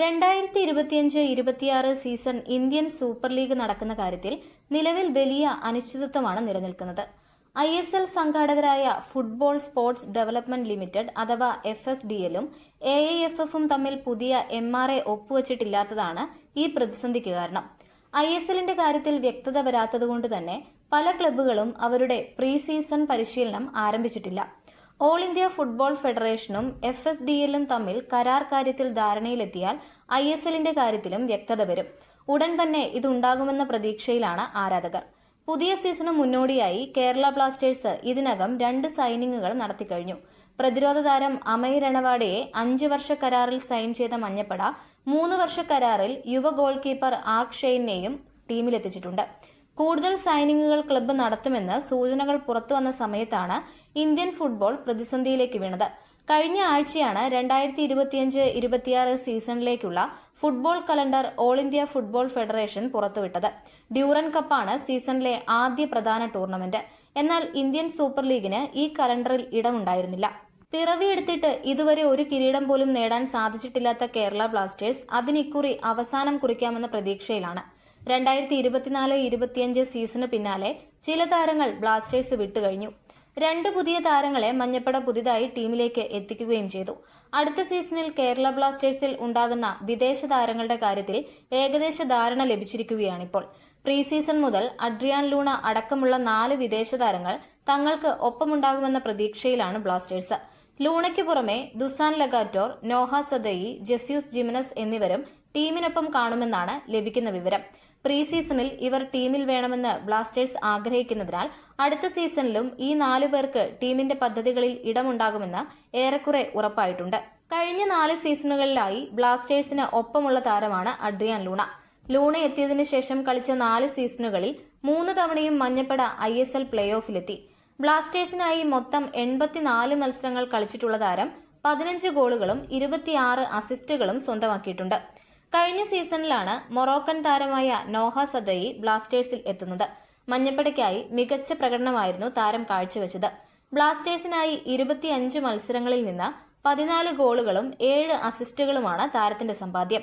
രണ്ടായിരത്തി ഇരുപത്തിയഞ്ച് ഇരുപത്തിയാറ് സീസൺ ഇന്ത്യൻ സൂപ്പർ ലീഗ് നടക്കുന്ന കാര്യത്തിൽ നിലവിൽ വലിയ അനിശ്ചിതത്വമാണ് നിലനിൽക്കുന്നത്. ഐ എസ് എൽ സംഘാടകരായ ഫുട്ബോൾ സ്പോർട്സ് ഡെവലപ്മെന്റ് ലിമിറ്റഡ് അഥവാ എഫ് എസ് ഡി എല്ലും എ ഐ എഫ് എഫും തമ്മിൽ പുതിയ എം ആർ എ ഒപ്പുവച്ചിട്ടില്ലാത്തതാണ് ഈ പ്രതിസന്ധിക്ക് കാരണം. ഐ എസ് എല്ലിന്റെ കാര്യത്തിൽ വ്യക്തത വരാത്തതുകൊണ്ട് തന്നെ പല ക്ലബ്ബുകളും അവരുടെ പ്രീ സീസൺ പരിശീലനം ആരംഭിച്ചിട്ടില്ല. ഓൾ ഇന്ത്യ ഫുട്ബോൾ ഫെഡറേഷനും എഫ് എസ് ഡി എല്ലും തമ്മിൽ കരാർ കാര്യത്തിൽ ധാരണയിലെത്തിയാൽ ഐ എസ് എല്ലിന്റെ കാര്യത്തിലും വ്യക്തത വരും. ഉടൻ തന്നെ ഇതുണ്ടാകുമെന്ന പ്രതീക്ഷയിലാണ് ആരാധകർ. പുതിയ സീസണ് മുന്നോടിയായി കേരള ബ്ലാസ്റ്റേഴ്സ് ഇതിനകം രണ്ട് സൈനിങ്ങുകൾ നടത്തിക്കഴിഞ്ഞു. പ്രതിരോധ താരം അമയ് രണവാഡയെ അഞ്ചു വർഷ കരാറിൽ സൈൻ ചെയ്ത മഞ്ഞപ്പട മൂന്ന് വർഷ കരാറിൽ യുവ ഗോൾ കീപ്പർ ആർക്ക് ഷെയ്നെയും ടീമിലെത്തിച്ചിട്ടുണ്ട്. കൂടുതൽ സൈനിങ്ങുകൾ ക്ലബ്ബ് നടത്തുമെന്ന് സൂചനകൾ പുറത്തുവന്ന സമയത്താണ് ഇന്ത്യൻ ഫുട്ബോൾ പ്രതിസന്ധിയിലേക്ക് വീണത്. കഴിഞ്ഞ ആഴ്ചയാണ് രണ്ടായിരത്തി ഇരുപത്തിയഞ്ച് ഇരുപത്തിയാറ് സീസണിലേക്കുള്ള football calendar all India football federation പുറത്തുവിട്ടത്. ഡ്യൂറൻ കപ്പാണ് സീസണിലെ ആദ്യ പ്രധാന ടൂർണമെന്റ്. എന്നാൽ ഇന്ത്യൻ സൂപ്പർ ലീഗിന് ഈ കലണ്ടറിൽ ഇടമുണ്ടായിരുന്നില്ല. പിറവിയെടുത്തിട്ട് ഇതുവരെ ഒരു കിരീടം പോലും നേടാൻ സാധിച്ചിട്ടില്ലാത്ത കേരള ബ്ലാസ്റ്റേഴ്സ് അതിനിക്കുറി അവസാനം കുറിക്കാമെന്ന പ്രതീക്ഷയിലാണ്. രണ്ടായിരത്തി ഇരുപത്തിനാല് ഇരുപത്തിയഞ്ച് സീസണ് പിന്നാലെ ചില താരങ്ങൾ ബ്ലാസ്റ്റേഴ്സ് വിട്ടുകഴിഞ്ഞു. രണ്ട് പുതിയ താരങ്ങളെ മഞ്ഞപ്പട പുതിയതായി ടീമിലേക്ക് എത്തിക്കുകയും ചെയ്തു. അടുത്ത സീസണിൽ കേരള ബ്ലാസ്റ്റേഴ്സിൽ ഉണ്ടാകുന്ന വിദേശ താരങ്ങളുടെ കാര്യത്തിൽ ഏകദേശ ധാരണ ലഭിച്ചിരിക്കുകയാണിപ്പോൾ. പ്രീ സീസൺ മുതൽ അഡ്രിയാൻ ലൂണ അടക്കമുള്ള നാല് വിദേശ താരങ്ങൾ തങ്ങൾക്ക് ഒപ്പമുണ്ടാകുമെന്ന പ്രതീക്ഷയിലാണ് ബ്ലാസ്റ്റേഴ്സ്. ലൂണയ്ക്ക് പുറമെ Dusan Lagator Noah Sadaoui Jesus Jimenez എന്നിവരും ടീമിനൊപ്പം കാണുമെന്നാണ് ലഭിക്കുന്ന വിവരം. പ്രീ സീസണിൽ ഇവർ ടീമിൽ വേണമെന്ന് ബ്ലാസ്റ്റേഴ്സ് ആഗ്രഹിക്കുന്നതിനാൽ അടുത്ത സീസണിലും ഈ നാലു പേർക്ക് ടീമിന്റെ പദ്ധതികളിൽ ഇടമുണ്ടാകുമെന്ന് ഏറെക്കുറെ ഉറപ്പായിട്ടുണ്ട്. കഴിഞ്ഞ നാല് സീസണുകളിലായി ബ്ലാസ്റ്റേഴ്സിന് ഒപ്പമുള്ള താരമാണ് അഡ്രിയാൻ ലൂണ. ലൂണ എത്തിയതിനു ശേഷം കളിച്ച നാല് സീസണുകളിൽ മൂന്ന് തവണയും മഞ്ഞപ്പട ഐ എസ് എൽ പ്ലേ ഓഫിലെത്തി ബ്ലാസ്റ്റേഴ്സിനായി മൊത്തം എൺപത്തിനാല് മത്സരങ്ങൾ കളിച്ചിട്ടുള്ള താരം പതിനഞ്ച് ഗോളുകളും ഇരുപത്തിയാറ് അസിസ്റ്റുകളും സ്വന്തമാക്കിയിട്ടുണ്ട്. കഴിഞ്ഞ സീസണിലാണ് മൊറോക്കൻ താരമായ നോഹ സദയി ബ്ലാസ്റ്റേഴ്സിൽ എത്തുന്നത്. മഞ്ഞപ്പടയ്ക്കായി മികച്ച പ്രകടനമായിരുന്നു താരം കാഴ്ചവെച്ചത്. ബ്ലാസ്റ്റേഴ്സിനായി ഇരുപത്തിയഞ്ച് മത്സരങ്ങളിൽ നിന്ന് പതിനാല് ഗോളുകളും ഏഴ് അസിസ്റ്റുകളുമാണ് താരത്തിന്റെ സമ്പാദ്യം.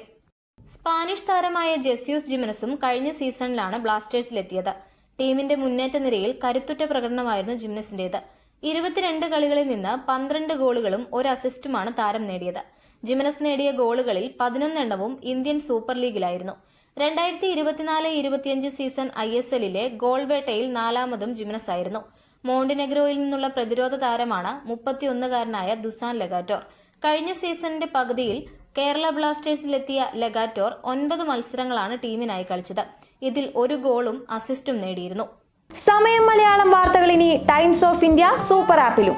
സ്പാനിഷ് താരമായ ജെസ്യൂസ് ജിമിനസും കഴിഞ്ഞ സീസണിലാണ് ബ്ലാസ്റ്റേഴ്സിലെത്തിയത്. ടീമിന്റെ മുന്നേറ്റ നിരയിൽ കരുത്തുറ്റ പ്രകടനമായിരുന്നു ജിമിനസിന്റേത്. ഇരുപത്തിരണ്ട് കളികളിൽ നിന്ന് പന്ത്രണ്ട് ഗോളുകളും ഒരു അസിസ്റ്റുമാണ് താരം നേടിയത്. ജിമനസ് നേടിയ ഗോളുകളിൽ പതിനൊന്നെണ്ണവും ഇന്ത്യൻ സൂപ്പർ ലീഗിലായിരുന്നു. രണ്ടായിരത്തി ഇരുപത്തിനാല് ഇരുപത്തിയഞ്ച് സീസൺ ഐ എസ് എല്ലിലെ ഗോൾവേട്ടയിൽ നാലാമതും ജിമനസ് ആയിരുന്നു മോണ്ടിനെഗ്രോയിൽ നിന്നുള്ള പ്രതിരോധ താരമാണ് മുപ്പത്തിയൊന്നുകാരനായ ദുസാൻ ലഗാറ്റോർ. കഴിഞ്ഞ സീസണിന്റെ പകുതിയിൽ കേരള ബ്ലാസ്റ്റേഴ്സിലെത്തിയ ലഗാറ്റോർ ഒൻപത് മത്സരങ്ങളാണ് ടീമിനായി കളിച്ചത്. ഇതിൽ ഒരു ഗോളും അസിസ്റ്റും നേടിയിരുന്നു. സമയം മലയാളം വാർത്തകൾ ഇനി ടൈംസ് ഓഫ് ഇന്ത്യ സൂപ്പർ ആപ്പിലും.